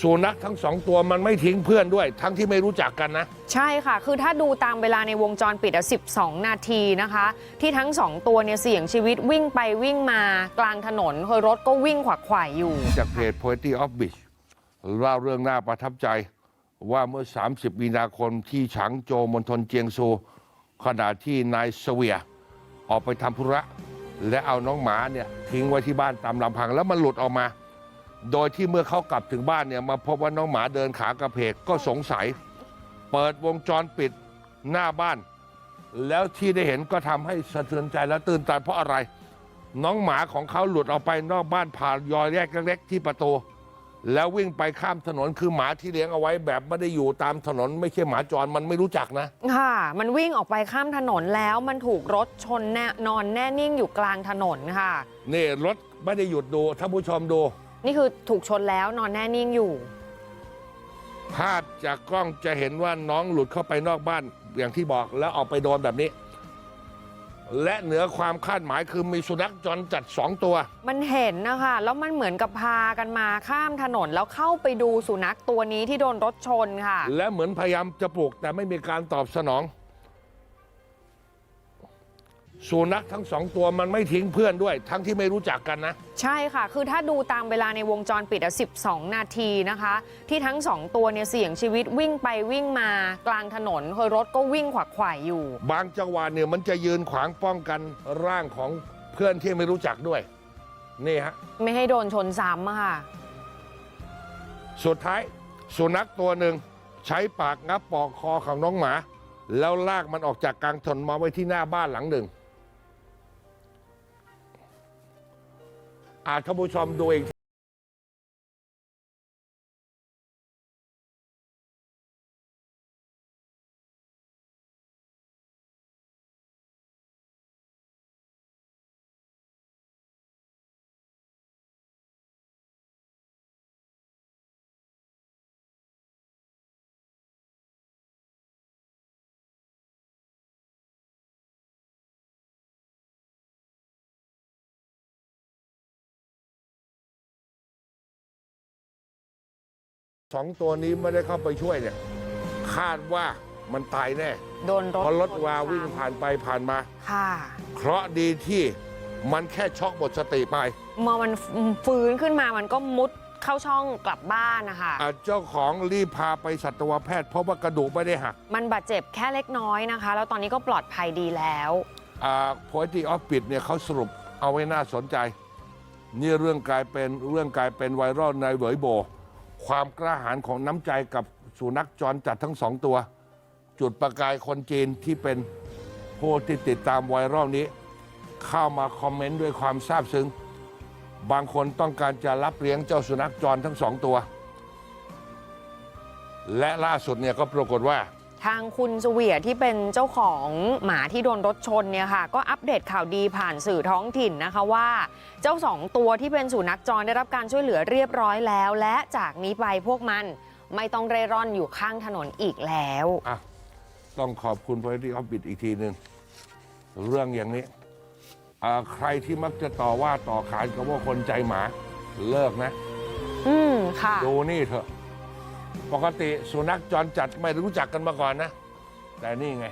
สุนัขทั้งสองตัวมันไม่ทิ้งเพื่อนด้วย ทั้งที่ไม่รู้จักกันนะ ใช่ค่ะ คือถ้าดูตามเวลาในวงจรปิดอะ12 นาทีนะคะ ที่ทั้งสองตัวเนี่ยเสี่ยงชีวิตวิ่งไปวิ่งมากลางถนนคือรถก็วิ่งขวักไขว่อยู่ จากเพจ Poetry of Beach เล่าเรื่องน่าประทับใจว่าเมื่อ 30 มีนาคมที่ฉางโจวมณฑลเจียงซู ขณะที่นายเสวีย ออกไปทำธุระ และเอาน้องหมาเนี่ยทิ้งไว้ที่บ้านตามลำพังแล้วมันหลุดออกมา โดยที่เมื่อเขากลับถึงบ้านเนี่ยมาพบว่าน้องหมาเดินขากระเพกก็สงสัย เปิดวงจรปิดหน้าบ้าน แล้วที่ได้เห็นก็ทำให้สะเทือนใจและตื่นตาเพราะอะไร น้องหมาของเขาหลุดออกไปนอกบ้านผ่านยอยแยกเล็กๆที่ประตู แล้ววิ่งไปข้ามถนนคือหมาที่เลี้ยงเอาไว้แบบไม่ได้อยู่ตามถนน ไม่ใช่หมาจรมันไม่รู้จักนะ ค่ะ มันวิ่งออกไปข้ามถนนแล้วมันถูกรถชนแน่นอนแน่นิ่งอยู่กลางถนนค่ะ นี่รถไม่ได้หยุดดูท่านผู้ชมดู นี่คือถูกชนแล้วนอนแน่นิ่งอยู่ ภาพจากกล้องจะเห็นว่าน้องหลุดเข้าไปนอกบ้านอย่างที่บอกแล้วออกไปโดนแบบนี้ และเหนือความคาดหมายคือมีสุนัขจรจัดสองตัว มันเห็นนะคะแล้วมันเหมือนกับพากันมาข้ามถนนแล้วเข้าไปดูสุนัขตัวนี้ที่โดนรถชนค่ะ และเหมือนพยายามจะปลุกแต่ไม่มีการตอบสนอง สุนัขทั้งสองตัวมันไม่ทิ้งเพื่อนด้วย ทั้งที่ไม่รู้จักกันนะ ใช่ค่ะ คือถ้าดูตามเวลาในวงจรปิดอะ12 นาทีนะคะ ที่ทั้งสองตัวเนี่ยเสี่ยงชีวิตวิ่งไปวิ่งมากลางถนนคือรถก็วิ่งขวักไขว่อยู่ บางจังหวะเนี่ยมันจะยืนขวางป้องกันร่างของเพื่อนที่ไม่รู้จักด้วย นี่ฮะ ไม่ให้โดนชนซ้ำอะค่ะ สุดท้ายสุนัขตัวหนึ่งใช้ปากงับปอกคอของน้องหมา แล้วลากมันออกจากกลางถนนมาไว้ที่หน้าบ้านหลังหนึ่ง อาท่านผู้ชมดูเอง สองตัวนี้ไม่ได้เข้าไปช่วยเนี่ย คาดว่ามันตายแน่โดนรถเพราะรถชนวาซ้ำวิ่งผ่านไปผ่านมา ค่ะเคราะห์ดีที่มันแค่ช็อกหมดสติไปเมื่อมันฟื้นขึ้นมามันก็มุดเข้าช่องกลับบ้านนะคะอะเจ้าของรีบพาไปสัตวแพทย์เพราะว่ากระดูกไม่ได้หักมันบาดเจ็บแค่เล็กน้อยนะคะ แล้วตอนนี้ก็ปลอดภัยดีแล้วโพสต์ออฟปิดเนี่ยเขาสรุปเอาไว้น่าสนใจ นี่เรื่องกลายเป็นเรื่องกลายเป็นไวรัลในเหวยโบ ความกล้าหาญของน้ำใจกับสุนัขจรจัดทั้งสองตัว จุดประกายคนจีนที่เป็นผู้ที่ติดตามไวรัลนี้ เข้ามาคอมเมนต์ด้วยความซาบซึ้งบางคนต้องการจะรับเลี้ยงเจ้าสุนัขจรทั้งสองตัว และล่าสุดเนี่ยก็ปรากฏว่า ทางคุณเสวียที่เป็นเจ้าของหมาที่โดนรถชนเนี่ยค่ะ ก็อัปเดตข่าวดีผ่านสื่อท้องถิ่นนะคะว่า เจ้าสองตัวที่เป็นสุนัขจรได้รับการช่วยเหลือเรียบร้อยแล้ว และจากนี้ไปพวกมันไม่ต้องเร่ร่อนอยู่ข้างถนนอีกแล้วอะต้องขอบคุณพ o ที่ออฟบิดอีกทีหนึ่งเรื่องอย่างนี้อ่าใครที่มักจะต่อว่าต่อขานกับว่าคนใจหมาเลิกนะ อืมค่ะ ดูนี่เถอะ ปกติสุนัขจรจัดไม่รู้จักกันมาก่อนนะ แต่นี่ไง